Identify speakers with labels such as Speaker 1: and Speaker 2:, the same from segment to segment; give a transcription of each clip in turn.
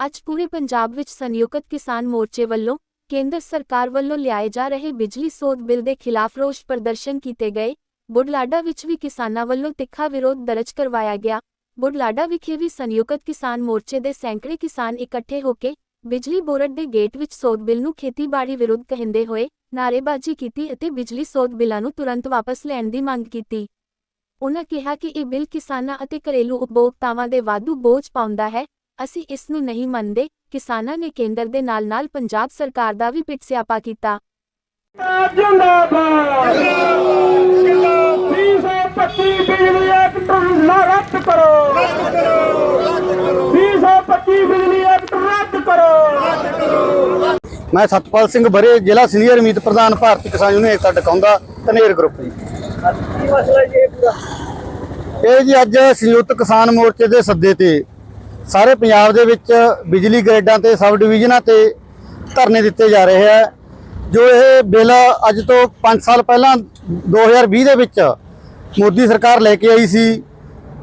Speaker 1: ਅੱਜ ਪੂਰੇ ਪੰਜਾਬ ਵਿੱਚ ਸੰਯੁਕਤ ਕਿਸਾਨ ਮੋਰਚੇ ਵੱਲੋਂ ਕੇਂਦਰ ਸਰਕਾਰ ਵੱਲੋਂ ਲਿਆਏ ਜਾ ਰਹੇ ਬਿਜਲੀ ਸੋਧ ਬਿੱਲ ਦੇ ਖਿਲਾਫ ਰੋਸ ਪ੍ਰਦਰਸ਼ਨ ਕੀਤੇ ਗਏ। ਬੁਢਲਾਡਾ ਵਿੱਚ ਵੀ ਕਿਸਾਨਾਂ ਵੱਲੋਂ ਤਿੱਖਾ ਵਿਰੋਧ ਦਰਜ ਕਰਵਾਇਆ ਗਿਆ। ਬੁਢਲਾਡਾ ਵਿਖੇ ਵੀ ਸੰਯੁਕਤ ਕਿਸਾਨ ਮੋਰਚੇ ਦੇ ਸੈਂਕੜੇ ਕਿਸਾਨ ਇਕੱਠੇ ਹੋ ਕੇ ਬਿਜਲੀ ਬੋਰਡ ਦੇ ਗੇਟ ਵਿੱਚ ਸੋਧ ਬਿੱਲ ਨੂੰ ਖੇਤੀਬਾੜੀ ਵਿਰੁੱਧ ਕਹਿੰਦੇ ਹੋਏ ਨਾਅਰੇਬਾਜ਼ੀ ਕੀਤੀ ਅਤੇ ਬਿਜਲੀ ਸੋਧ ਬਿੱਲਾਂ ਨੂੰ ਤੁਰੰਤ ਵਾਪਸ ਲੈਣ ਦੀ ਮੰਗ ਕੀਤੀ। ਉਨ੍ਹਾਂ ਕਿਹਾ ਕਿ ਇਹ ਬਿੱਲ ਕਿਸਾਨਾਂ ਅਤੇ ਘਰੇਲੂ ਉਪਭੋਗਤਾਵਾਂ ਦੇ ਵਾਧੂ ਬੋਝ ਪਾਉਂਦਾ ਹੈ ਅਸੀਂ ਇਸ ਨੂੰ ਨਹੀਂ ਮੰਨਦੇ ਕਿਸਾਨਾਂ ਨੇ ਕੇਂਦਰ ਦੇ ਨਾਲ-ਨਾਲ ਪੰਜਾਬ ਸਰਕਾਰ ਦਾ ਵੀ ਪਿੱਟ ਸਿਆਪਾ ਕੀਤਾ।
Speaker 2: ਜਿੰਦਾਬਾਦ! ਜਿੰਦਾਬਾਦ! 325 ਬਿਜਲੀ ਐਕਟ ਨਾ ਰੱਦ ਕਰੋ! ਰੱਦ ਕਰੋ 325 ਬਿਜਲੀ ਐਕਟ ਰੱਦ ਕਰੋ!
Speaker 3: ਮੈਂ ਸਤਪਾਲ ਸਿੰਘ ਬਰੇ ਜ਼ਿਲ੍ਹਾ ਸੀਨੀਅਰ ਮੀਤ ਪ੍ਰਧਾਨ ਭਾਰਤੀ ਕਿਸਾਨ ਯੂਨੀਅਨ ਏਕਤਾ ਟਕਾਉਂਦਾ ਧਨੇਰ ਗਰੁੱਪ ਜੀ।
Speaker 2: ਕੀ ਮਸਲਾ ਜੀ ਇਹ ਪੂਰਾ?
Speaker 3: ਇਹ ਜੀ ਅੱਜ ਸੰਯੁਕਤ ਕਿਸਾਨ ਮੋਰਚੇ ਦੇ ਸੱਦੇ ਤੇ ਸਾਰੇ ਪੰਜਾਬ ਦੇ ਵਿੱਚ ਬਿਜਲੀ ਗ੍ਰੇਡਾਂ ਤੇ ਸਬ ਡਿਵੀਜ਼ਨਾਂ ਤੇ ਧਰਨੇ ਦਿੱਤੇ ਜਾ ਰਹੇ ਹੈ ਜੋ ਇਹ ਬਿੱਲ ਅੱਜ ਤੋਂ 5 ਸਾਲ ਪਹਿਲਾਂ 2020 ਦੇ ਵਿੱਚ ਮੋਦੀ ਸਰਕਾਰ ਲੈ ਕੇ ਆਈ ਸੀ,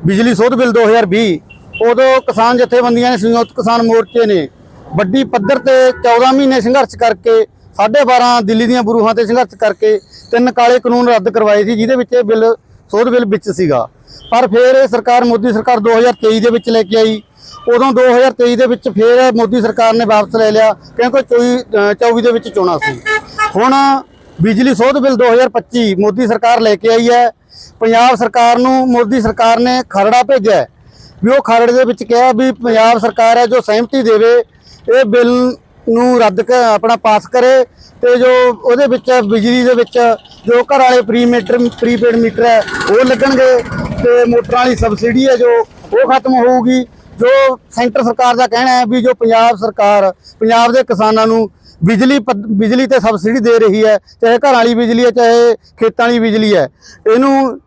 Speaker 3: ਬਿਜਲੀ ਸੋਧ ਬਿੱਲ 2020 ਉਦੋਂ ਕਿਸਾਨ ਜਥੇਬੰਦੀਆਂ ਨੇ ਸੰਯੁਕਤ ਕਿਸਾਨ ਮੋਰਚੇ ਨੇ ਵੱਡੀ ਪੱਧਰ ਤੇ 14 ਮਹੀਨੇ ਸੰਘਰਸ਼ ਕਰਕੇ 12.5 ਦਿੱਲੀ ਦੀਆਂ ਬਰੂਹਾਂ ਤੇ ਸੰਘਰਸ਼ ਕਰਕੇ ਤਿੰਨ ਕਾਲੇ ਕਾਨੂੰਨ ਰੱਦ ਕਰਵਾਏ ਸੀ, ਜਿਹਦੇ ਵਿੱਚ ਇਹ ਬਿੱਲ, ਸੋਧ ਬਿੱਲ ਵਿੱਚ ਸੀਗਾ। ਪਰ ਫਿਰ ਇਹ ਸਰਕਾਰ ਮੋਦੀ ਸਰਕਾਰ 2023 ਦੇ ਵਿੱਚ ਲੈ ਕੇ ਆਈ। ਉਦੋਂ 2023 ਦੇ ਵਿੱਚ ਫਿਰ ਮੋਦੀ ਸਰਕਾਰ ਨੇ ਵਾਪਸ ਲੈ ਲਿਆ, ਕਿਉਂਕਿ 24 24 ਦੇ ਵਿੱਚ ਚੋਣਾਂ ਸੀ। ਹੁਣ ਬਿਜਲੀ ਸੋਧ ਬਿੱਲ 2025 ਮੋਦੀ ਸਰਕਾਰ ਲੈ ਕੇ ਆਈ ਹੈ। ਪੰਜਾਬ ਸਰਕਾਰ ਨੂੰ ਮੋਦੀ ਸਰਕਾਰ ਨੇ ਖਰੜਾ ਭੇਜਿਆ ਵੀ ਉਹ ਖਰੜੇ ਦੇ ਵਿੱਚ ਕਿਹਾ ਵੀ ਪੰਜਾਬ ਸਰਕਾਰ ਹੈ, ਜੋ ਸਹਿਮਤੀ ਦੇਵੇ, ਇਹ ਬਿੱਲ ਨੂੰ ਰੱਦ ਕ, ਆਪਣਾ ਪਾਸ ਕਰੇ ਤੇ ਜੋ ਉਹਦੇ ਵਿੱਚ ਬਿਜਲੀ ਦੇ ਵਿੱਚ ਜੋ ਘਰ ਵਾਲੇ ਪ੍ਰੀ ਮੀਟਰ ਪ੍ਰੀਪੇਡ ਮੀਟਰ ਹੈ, ਉਹ ਲੱਗਣਗੇ। ਤੇ ਮੋਟਰਾਂ ਵਾਲੀ ਸਬਸਿਡੀ ਹੈ ਜੋ ਉਹ ਖਤਮ ਹੋਊਗੀ, ਜੋ ਸੈਂਟਰ ਸਰਕਾਰ ਦਾ ਕਹਿਣਾ ਹੈ ਵੀ ਜੋ ਪੰਜਾਬ ਸਰਕਾਰ, ਪੰਜਾਬ ਦੇ ਕਿਸਾਨਾਂ ਨੂੰ ਬਿਜਲੀ ਪੱਧ- ਬਿਜਲੀ ਤੇ ਸਬਸਿਡੀ ਦੇ ਰਹੀ ਹੈ, ਚਾਹੇ ਘਰਾਂ ਵਾਲੀ ਬਿਜਲੀ ਹੈ, ਚਾਹੇ ਖੇਤਾਂ ਵਾਲੀ ਬਿਜਲੀ ਹੈ, ਇਹਨੂੰ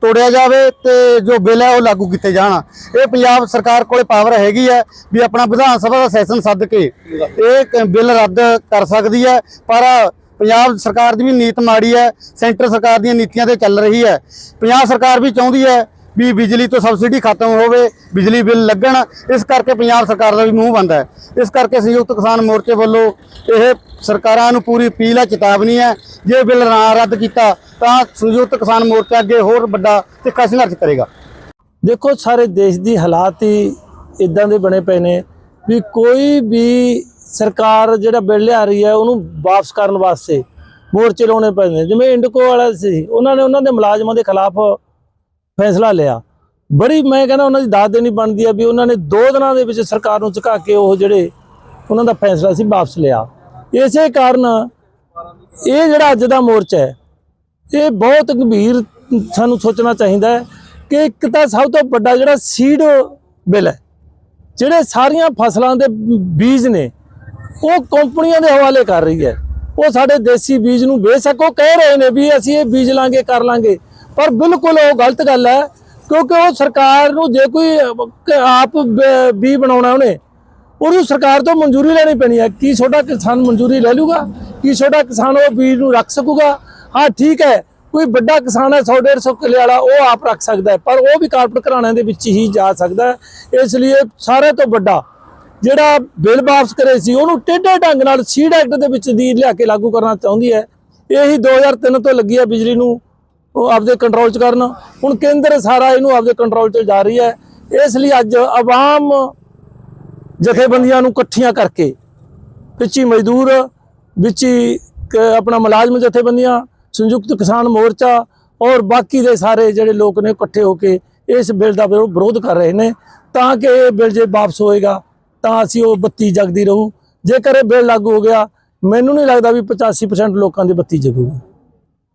Speaker 3: ਤੋੜਿਆ ਜਾਵੇ ਤੇ ਜੋ ਬਿੱਲ ਹੈ ਉਹ ਲਾਗੂ ਕੀਤੇ ਜਾਣ। ਇਹ ਪੰਜਾਬ ਸਰਕਾਰ ਕੋਲੇ ਪਾਵਰ ਹੈਗੀ ਹੈ ਵੀ ਆਪਣਾ ਵਿਧਾਨ ਸਭਾ ਦਾ ਸੈਸ਼ਨ ਸੱਦ ਕੇ ਇਹ ਕ- ਬਿੱਲ ਰੱਦ ਕਰ ਸਕਦੀ ਹੈ, ਪਰ ਪੰਜਾਬ ਸਰਕਾਰ ਦੀ ਵੀ ਨੀਤ ਮਾੜੀ ਹੈ, ਸੈਂਟਰ ਸਰਕਾਰ ਦੀਆਂ ਨੀਤੀਆਂ ਤੇ ਚੱਲ ਰਹੀ ਹੈ। ਪੰਜਾਬ ਸਰਕਾਰ ਵੀ ਚਾਹੁੰਦੀ ਹੈ ਵੀ ਬਿਜਲੀ ਤੋਂ ਸਬਸਿਡੀ ਖਤਮ ਹੋਵੇ, ਬਿਜਲੀ ਬਿੱਲ ਲੱਗਣ, ਇਸ ਕਰਕੇ ਪੰਜਾਬ ਸਰਕਾਰ ਦਾ ਵੀ ਮੂੰਹ ਬੰਦ ਹੈ। ਇਸ ਕਰਕੇ ਸੰਯੁਕਤ ਕਿਸਾਨ ਮੋਰਚੇ ਵੱਲੋਂ ਇਹ ਸਰਕਾਰਾਂ ਨੂੰ ਪੂਰੀ ਅਪੀਲ ਹੈ, ਚੇਤਾਵਨੀ ਹੈ, ਜੇ ਬਿੱਲ ਨਾ ਰੱਦ ਕੀਤਾ ਤਾਂ ਸੰਯੁਕਤ ਕਿਸਾਨ ਮੋਰਚਾ ਅੱਗੇ ਹੋਰ ਵੱਡਾ ਤਿੱਖਾ ਸੰਘਰਸ਼ ਕਰੇਗਾ।
Speaker 4: ਦੇਖੋ, ਸਾਰੇ ਦੇਸ਼ ਦੀ ਹਾਲਾਤ ਹੀ ਇਦਾਂ ਦੇ ਬਣੇ ਪਏ ਨੇ ਵੀ ਕੋਈ ਵੀ ਸਰਕਾਰ ਜਿਹੜਾ ਬਿੱਲ ਲਿਆ ਰਹੀ ਹੈ, ਉਹਨੂੰ ਵਾਪਸ ਕਰਨ ਵਾਸਤੇ ਮੋਰਚੇ ਲਾਉਣੇ ਪੈਂਦੇ ਨੇ। ਜਿਵੇਂ ਇੰਡਕੋ ਵਾਲਾ ਸੀ, ਉਹਨਾਂ ਨੇ, ਉਹਨਾਂ ਦੇ ਮੁਲਾਜ਼ਮਾਂ ਦੇ ਖਿਲਾਫ ਫੈਸਲਾ ਲਿਆ। ਬੜੀ, ਮੈਂ ਕਹਿੰਦਾ ਉਹਨਾਂ ਦੀ ਦਾਤ ਦੇਣੀ ਬਣਦੀ ਆ ਵੀ ਉਹਨਾਂ ਨੇ ਦੋ ਦਿਨਾਂ ਦੇ ਵਿੱਚ ਸਰਕਾਰ ਨੂੰ ਝੁਕਾ ਕੇ ਉਹ ਜਿਹੜੇ ਉਹਨਾਂ ਦਾ ਫੈਸਲਾ ਸੀ, ਵਾਪਸ ਲਿਆ। ਇਸੇ ਕਾਰਨ ਇਹ ਜਿਹੜਾ ਅੱਜ ਦਾ ਮੋਰਚਾ ਹੈ, ਇਹ ਬਹੁਤ ਗੰਭੀਰ ਸਾਨੂੰ ਸੋਚਣਾ ਚਾਹੀਦਾ ਹੈ ਕਿ ਇੱਕ ਤਾਂ ਸਭ ਤੋਂ ਵੱਡਾ ਜਿਹੜਾ ਸੀਡ ਬਿੱਲ ਹੈ, ਜਿਹੜੇ ਸਾਰੀਆਂ ਫਸਲਾਂ ਦੇ ਬੀਜ ਨੇ ਉਹ ਕੰਪਨੀਆਂ ਦੇ ਹਵਾਲੇ ਕਰ ਰਹੀ ਹੈ। ਉਹ ਸਾਡੇ ਦੇਸੀ ਬੀਜ ਨੂੰ ਬੇਸ਼ੱਕ ਉਹ ਕਹਿ ਰਹੇ ਨੇ ਵੀ ਅਸੀਂ ਇਹ ਬੀਜ ਲਾਂਗੇ, ਕਰ ਲਾਂਗੇ। ਪਰ ਬਿਲਕੁਲ ਉਹ ਗਲਤ ਗੱਲ ਹੈ, ਕਿਉਂਕਿ ਉਹ ਸਰਕਾਰ ਨੂੰ ਜੇ ਕੋਈ ਆਪ ਬ- ਬੀਜ ਬਣਾਉਣਾ ਉਹਨੇ, ਉਹਨੂੰ ਸਰਕਾਰ ਤੋਂ ਮਨਜ਼ੂਰੀ ਲੈਣੀ ਪੈਣੀ ਹੈ। ਕੀ ਛੋਟਾ ਕਿਸਾਨ ਮਨਜ਼ੂਰੀ ਲੈ ਲੂਗਾ? ਕੀ ਛੋਟਾ ਕਿਸਾਨ ਉਹ ਬੀਜ ਨੂੰ ਰੱਖ ਸਕੂਗਾ? ਹਾਂ, ਠੀਕ ਹੈ, ਕੋਈ ਵੱਡਾ ਕਿਸਾਨ ਹੈ 100 150 ਕਿੱਲੇ ਵਾਲਾ, ਉਹ ਆਪ ਰੱਖ ਸਕਦਾ ਪਰ ਉਹ ਵੀ ਕਾਰਪੋਰੇਟ ਘਰਾਣਿਆਂ ਦੇ ਵਿੱਚ ਹੀ ਜਾ ਸਕਦਾ ਇਸ ਲਈ ਸਾਰੇ ਤੋਂ ਵੱਡਾ ਜਿਹੜਾ ਬਿੱਲ ਵਾਪਸ ਕਰੇ ਸੀ, ਉਹਨੂੰ ਟੇਢੇ ਢੰਗ ਨਾਲ ਸੀਡ ਐਕਟ ਦੇ ਵਿੱਚ ਦੀ ਲਿਆ ਕੇ ਲਾਗੂ ਕਰਨਾ ਚਾਹੁੰਦੀ ਹੈ। ਇਹੀ 2003 ਤੋਂ ਲੱਗੀ ਹੈ ਬਿਜਲੀ ਨੂੰ, ਉਹ ਆਪਦੇ ਕੰਟਰੋਲ 'ਚ ਕਰਨ। ਹੁਣ ਕੇਂਦਰ ਸਾਰਾ ਇਹਨੂੰ ਆਪਦੇ ਕੰਟਰੋਲ 'ਚ ਜਾ ਰਹੀ ਹੈ। ਇਸ ਲਈ ਅੱਜ ਆਵਾਮ ਜਥੇਬੰਦੀਆਂ ਨੂੰ ਇਕੱਠੀਆਂ ਕਰਕੇ ਵਿੱਚ ਹੀ ਮਜ਼ਦੂਰ, ਵਿੱਚ ਹੀ ਆਪਣਾ ਮੁਲਾਜ਼ਮ ਜਥੇਬੰਦੀਆਂ, ਸੰਯੁਕਤ ਕਿਸਾਨ ਮੋਰਚਾ ਔਰ ਬਾਕੀ ਦੇ ਸਾਰੇ ਜਿਹੜੇ ਲੋਕ ਨੇ ਇਕੱਠੇ ਹੋ ਕੇ ਇਸ ਬਿੱਲ ਦਾ ਵਿਰੋ- ਵਿਰੋਧ ਕਰ ਰਹੇ ਨੇ ਤਾਂ ਕਿ ਇਹ ਬਿੱਲ ਜੇ ਵਾਪਸ ਹੋਏਗਾ ਤਾਂ ਅਸੀਂ ਉਹ ਬੱਤੀ ਜਗਦੀ ਰਹੂ। ਜੇਕਰ ਇਹ ਬਿੱਲ ਲਾਗੂ ਹੋ ਗਿਆ, ਮੈਨੂੰ ਨਹੀਂ ਲੱਗਦਾ ਵੀ 85% ਲੋਕਾਂ ਦੀ ਬੱਤੀ ਜਗੂਗੀ।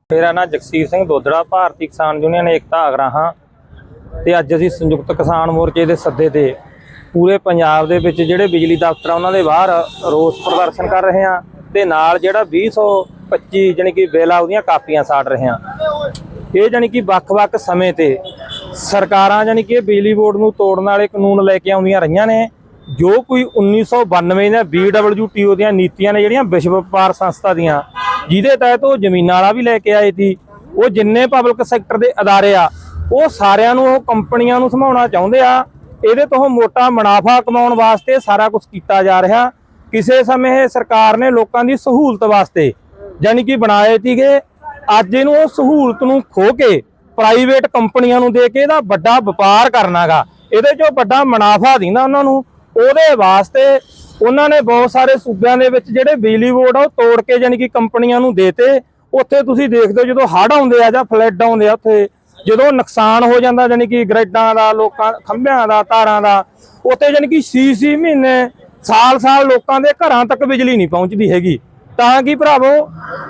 Speaker 5: ਮੇਰਾ ਨਾਮ ਜਗਸੀਰ ਸਿੰਘ ਦੋਦੜਾ ਭਾਰਤੀ ਕਿਸਾਨ ਯੂਨੀਅਨ ਏਕਤਾ ਆਗਰਾਹਾਂ ਤੇ ਅੱਜ ਅਸੀਂ ਸੰਯੁਕਤ ਕਿਸਾਨ ਮੋਰਚੇ ਦੇ ਸੱਦੇ ਤੇ ਪੂਰੇ ਪੰਜਾਬ ਦੇ ਵਿੱਚ ਜਿਹੜੇ ਬਿਜਲੀ ਦਫ਼ਤਰ ਆ, ਉਹਨਾਂ ਦੇ ਬਾਹਰ ਰੋਸ ਪ੍ਰਦਰਸ਼ਨ ਕਰ ਰਹੇ ਹਾਂ ਤੇ ਨਾਲ ਜਿਹੜਾ 2025 ਜਾਣੀ ਕਿ ਬਿੱਲ ਆ, ਉਹਦੀਆਂ ਕਾਪੀਆਂ ਸਾੜ ਰਹੇ ਹਾਂ। ਇਹ ਜਾਣੀ ਕਿ ਵੱਖ-ਵੱਖ ਸਮੇਂ ਤੇ ਸਰਕਾਰਾਂ ਜਾਣੀ ਕਿ ਬਿਜਲੀ ਬੋਰਡ ਨੂੰ ਤੋੜਨ ਵਾਲੇ ਕਾਨੂੰਨ ਲੈ ਕੇ ਆਉਂਦੀਆਂ ਰਹੀਆਂ ਨੇ। ਜੋ ਕੋਈ 1992 ਦੀਆਂ BWTO ਦੀਆਂ ਨੀਤੀਆਂ ਨੇ ਜਿਹੜੀਆਂ ਵਿਸ਼ਵ ਵਪਾਰ ਸੰਸਥਾ ਦੀਆਂ, ਜਿਹਦੇ ਤਹਿਤ ਉਹ ਜ਼ਮੀਨਾਂ ਵਾਲਾ ਵੀ ਲੈ ਕੇ ਆਏ ਸੀ, ਉਹ ਜਿੰਨੇ ਪਬਲਿਕ ਸੈਕਟਰ ਦੇ ਅਦਾਰੇ ਆ, ਉਹ ਸਾਰਿਆਂ ਨੂੰ, ਉਹ ਕੰਪਨੀਆਂ ਨੂੰ ਸਮਾਉਣਾ ਚਾਹੁੰਦੇ ਆ, ਇਹਦੇ ਤੋਂ ਮੋਟਾ ਮੁਨਾਫਾ ਕਮਾਉਣ ਵਾਸਤੇ ਸਾਰਾ ਕੁਝ ਕੀਤਾ ਜਾ ਰਿਹਾ। ਕਿਸੇ ਸਮੇਂ ਇਹ ਸਰਕਾਰ ਨੇ ਲੋਕਾਂ ਦੀ ਸਹੂਲਤ ਵਾਸਤੇ ਯਾਨੀ ਕਿ ਬਣਾਏ ਸੀਗੇ, ਅੱਜ ਇਹਨੂੰ ਉਹ ਸਹੂਲਤ ਨੂੰ ਖੋ ਕੇ ਪ੍ਰਾਈਵੇਟ ਕੰਪਨੀਆਂ ਨੂੰ ਦੇ ਕੇ ਇਹਦਾ ਵੱਡਾ ਵਪਾਰ ਕਰਨਾਗਾ। ਇਹਦੇ ਚੋਂ ਵੱਡਾ ਮੁਨਾਫਾ ਦਿੰਦਾ ਉਹਨਾਂ ਨੂੰ। ਉਹਦੇ ਵਾਸਤੇ ਉਹਨਾਂ ਨੇ ਬਹੁਤ ਸਾਰੇ ਸੂਬਿਆਂ ਦੇ ਵਿੱਚ ਜਿਹੜੇ ਬਿਜਲੀ ਬੋਰਡ ਆ ਉਹ ਤੋੜ ਕੇ ਯਾਨੀ ਕਿ ਕੰਪਨੀਆਂ ਨੂੰ ਦੇਤੇ। ਉੱਥੇ ਤੁਸੀਂ ਦੇਖਦੇ ਹੋ ਜਦੋਂ ਹੜ੍ਹ ਆਉਂਦੇ ਆ ਜਾਂ ਫਲੱਡ ਆਉਂਦੇ ਆ ਉੱਥੇ, ਜਦੋਂ ਨੁਕਸਾਨ ਹੋ ਜਾਂਦਾ ਯਾਨੀ ਕਿ ਗ੍ਰਿਡਾਂ ਦਾ, ਲੋਕਾਂ, ਖੰਭਿਆਂ ਦਾ, ਤਾਰਾਂ ਦਾ, ਉੱਥੇ ਯਾਨੀ ਕਿ 6-6 ਮਹੀਨੇ, ਸਾਲ-ਸਾਲ ਲੋਕਾਂ ਦੇ ਘਰਾਂ ਤੱਕ ਬਿਜਲੀ ਨਹੀਂ ਪਹੁੰਚਦੀ ਹੈਗੀ। ਤਾਂ ਕਿ ਭਰਾਵੋ,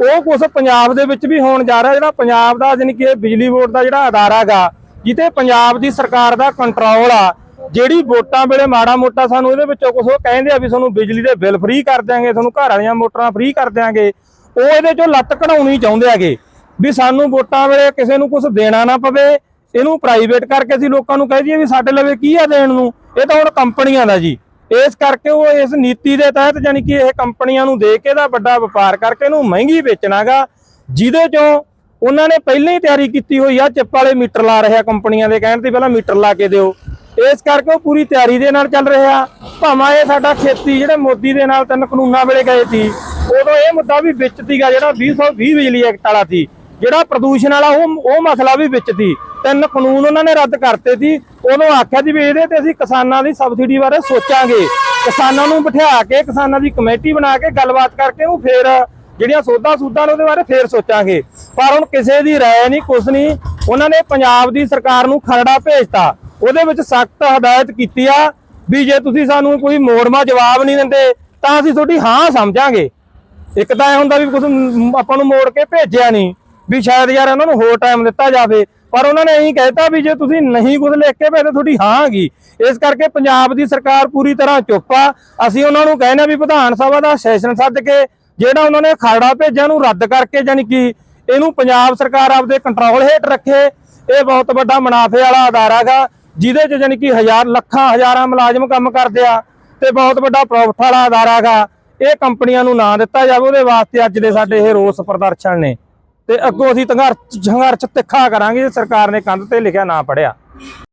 Speaker 5: ਉਹ ਕੁਝ ਪੰਜਾਬ ਦੇ ਵਿੱਚ ਵੀ ਹੋਣ ਜਾ ਰਿਹਾ ਜਿਹੜਾ ਪੰਜਾਬ ਦਾ ਯਾਨੀ ਕਿ ਇਹ ਬਿਜਲੀ ਬੋਰਡ ਦਾ ਜਿਹੜਾ ਅਦਾਰਾ ਗਾ ਜਿੱਤੇ ਪੰਜਾਬ ਦੀ ਸਰਕਾਰ ਦਾ ਕੰਟਰੋਲ ਆ ਜਿਹੜੀ ਵੋਟਾਂ ਵੇਲੇ ਮਾੜਾ ਮੋਟਾ ਸਾਨੂੰ ਇਹਦੇ ਵਿੱਚੋਂ ਕੁਝ ਉਹ ਕਹਿੰਦੇ ਆ ਵੀ ਤੁਹਾਨੂੰ ਬਿਜਲੀ ਦੇ ਬਿੱਲ ਫ੍ਰੀ ਕਰ ਦਿਆਂਗੇ, ਤੁਹਾਨੂੰ ਘਰ ਵਾਲੀਆਂ ਮੋਟਰਾਂ ਫ੍ਰੀ ਕਰ ਦਿਆਂਗੇ, ਉਹ ਇਹਦੇ ਚੋਂ ਲੱਤ ਕਢਾਉਣੀ ਚਾਹੁੰਦੇ ਹੈਗੇ ਵੀ ਸਾਨੂੰ ਵੋਟਾਂ ਵੇਲੇ ਕਿਸੇ ਨੂੰ ਕੁਝ ਦੇਣਾ ਨਾ ਪਵੇ, ਇਹਨੂੰ ਪ੍ਰਾਈਵੇਟ ਕਰਕੇ ਅਸੀਂ ਲੋਕਾਂ ਨੂੰ ਕਹਿ ਦਈਏ ਵੀ ਸਾਡੇ ਲਵੇ ਕੀ ਆ ਦੇਣ ਨੂੰ, ਇਹ ਤਾਂ ਹੁਣ ਕੰਪਨੀਆਂ ਦਾ ਜੀ। ਇਸ ਕਰਕੇ ਉਹ ਇਸ ਨੀਤੀ ਦੇ ਤਹਿਤ ਯਾਨੀ ਕਿ ਇਹ ਕੰਪਨੀਆਂ ਨੂੰ ਦੇ ਕੇ ਇਹਦਾ ਵੱਡਾ ਵਪਾਰ ਕਰਕੇ ਇਹਨੂੰ ਮਹਿੰਗੀ ਵੇਚਣਾਗਾ, ਜਿਹਦੇ ਚੋਂ ਉਹਨਾਂ ਨੇ ਪਹਿਲਾਂ ਹੀ ਤਿਆਰੀ ਕੀਤੀ ਹੋਈ ਆ, ਚਿੱਪ ਵਾਲੇ ਮੀਟਰ ਲਾ ਰਹੇ ਆ ਕੰਪਨੀਆਂ ਦੇ ਕਹਿਣ ਤੇ ਪਹਿਲਾਂ ਮੀਟਰ ਲਾ ਕੇ ਦਿਓ। ਇਸ ਕਰਕੇ ਉਹ ਪੂਰੀ ਤਿਆਰੀ ਦੇ ਨਾਲ ਚੱਲ ਰਿਹਾ। ਭਾਵੇਂ ਇਹ ਸਾਡਾ ਖੇਤੀ ਜਿਹੜੇ ਮੋਦੀ ਦੇ ਨਾਲ ਤਿੰਨ ਕਾਨੂੰਨਾਂ ਵੇਲੇ ਗਏ ਸੀ, ਉਦੋਂ ਇਹ ਮੁੱਦਾ ਵੀ ਵਿੱਚ ਸੀਗਾ ਜਿਹੜਾ 2020 ਬਿਜਲੀ ਐਕਟ ਵਾਲਾ ਸੀ। ਜਿਹੜਾ ਪ੍ਰਦੂਸ਼ਣ ਵਾਲਾ ਉਹ ਉਹ ਮਸਲਾ ਵੀ ਵਿੱਚ ਸੀ। ਤਿੰਨ ਕਾਨੂੰਨ ਉਹਨਾਂ ਨੇ ਰੱਦ ਕਰਤੇ ਸੀ। ਉਦੋਂ ਆਖਿਆ ਸੀ ਵੀ ਇਹਦੇ ਤੇ ਅਸੀਂ ਕਿਸਾਨਾਂ ਦੀ ਸਬਸਿਡੀ ਬਾਰੇ ਸੋਚਾਂਗੇ। ਕਿਸਾਨਾਂ ਨੂੰ ਬਿਠਾ ਕੇ, ਕਿਸਾਨਾਂ ਦੀ ਕਮੇਟੀ ਬਣਾ ਕੇ ਗੱਲਬਾਤ ਕਰਕੇ ਉਹ ਫੇਰ ਜਿਹੜੀਆਂ ਸੋਧਾਂ ਸੂਦਾਂ ਨੇ ਉਹਦੇ ਬਾਰੇ ਫੇਰ ਸੋਚਾਂਗੇ। ਪਰ ਹੁਣ ਕਿਸੇ ਦੀ ਰਾਏ ਨਹੀਂ, ਕੁਛ ਨਹੀਂ। ਉਹਨਾਂ ਨੇ ਪੰਜਾਬ ਦੀ ਸਰਕਾਰ ਨੂੰ ਖਰੜਾ ਭੇਜਤਾ। ਉਹਦੇ ਵਿੱਚ ਸਖਤ ਹਦਾਇਤ ਕੀਤੀ ਆ ਵੀ ਜੇ ਤੁਸੀਂ ਸਾਨੂੰ ਕੋਈ ਮੋੜਮਾ ਜਵਾਬ ਨਹੀਂ ਦਿੰਦੇ, ਤਾਂ ਅਸੀਂ ਤੁਹਾਡੀ ਹਾਂ ਸਮਝਾਂਗੇ। ਇੱਕ ਤਾਂ ਇਹ ਹੁੰਦਾ ਵੀ ਕੁਝ ਆਪਾਂ ਨੂੰ ਮੋੜ ਕੇ ਭੇਜਿਆ ਨਹੀਂ, ਵੀ ਸ਼ਾਇਦ ਯਾਰ ਉਹਨਾਂ ਨੂੰ ਹੋਰ ਟਾਈਮ ਦਿੱਤਾ ਜਾਵੇ। ਪਰ ਉਹਨਾਂ ਨੇ ਇਹੀ ਕਹਿਤਾ ਵੀ ਜੇ ਤੁਸੀਂ ਨਹੀਂ ਕੁਝ ਲਿਖ ਕੇ ਭੇਜਦੇ, ਤੁਹਾਡੀ ਹਾਂ ਹੈਗੀ ਇਸ ਕਰਕੇ ਪੰਜਾਬ ਦੀ ਸਰਕਾਰ ਪੂਰੀ ਤਰ੍ਹਾਂ ਚੁੱਪ ਆ। ਅਸੀਂ ਉਹਨਾਂ ਨੂੰ ਕਹਿੰਦੇ ਵੀ ਵਿਧਾਨ ਸਭਾ ਦਾ ਸੈਸ਼ਨ ਸੱਦ ਕੇ ਜਿਹੜਾ ਉਹਨਾਂ ਨੇ ਖਰੜਾ ਭੇਜਿਆ ਨੂੰ ਰੱਦ ਕਰਕੇ ਜਾਨੀ ਕਿ ਇਹਨੂੰ ਪੰਜਾਬ ਸਰਕਾਰ ਆਪਦੇ ਕੰਟਰੋਲ ਹੇਠ ਰੱਖੇ। ਇਹ ਬਹੁਤ ਵੱਡਾ ਮੁਨਾਫੇ ਵਾਲਾ ਅਦਾਰਾ ਗਾ ਜਿਹਦੇ ਚ ਜਾਨੀ ਕਿ ਹਜ਼ਾਰ ਲੱਖਾਂ, ਹਜ਼ਾਰਾਂ ਮੁਲਾਜ਼ਮ ਕੰਮ ਕਰਦੇ ਆ ਤੇ ਬਹੁਤ ਵੱਡਾ ਪ੍ਰੋਫਿਟ ਵਾਲਾ ਅਦਾਰਾ ਇਹ ਕੰਪਨੀਆਂ ਨੂੰ ਨਾ ਦਿੱਤਾ ਜਾਵੇ, ਉਹਦੇ ਵਾਸਤੇ ਅੱਜ ਦੇ ਸਾਡੇ ਇਹ ਰੋਸ ਪ੍ਰਦਰਸ਼ਨ ਨੇ। ਤੇ ਅੱਗੋਂ ਅਸੀਂ ਸੰਘਰਸ਼ ਸੰਘਰਸ਼ ਤਿੱਖਾ ਕਰਾਂਗੇ ਸਰਕਾਰ ਨੇ ਕੰਧ ਤੇ ਲਿਖਿਆ, ਨਾ ਪੜਿਆ।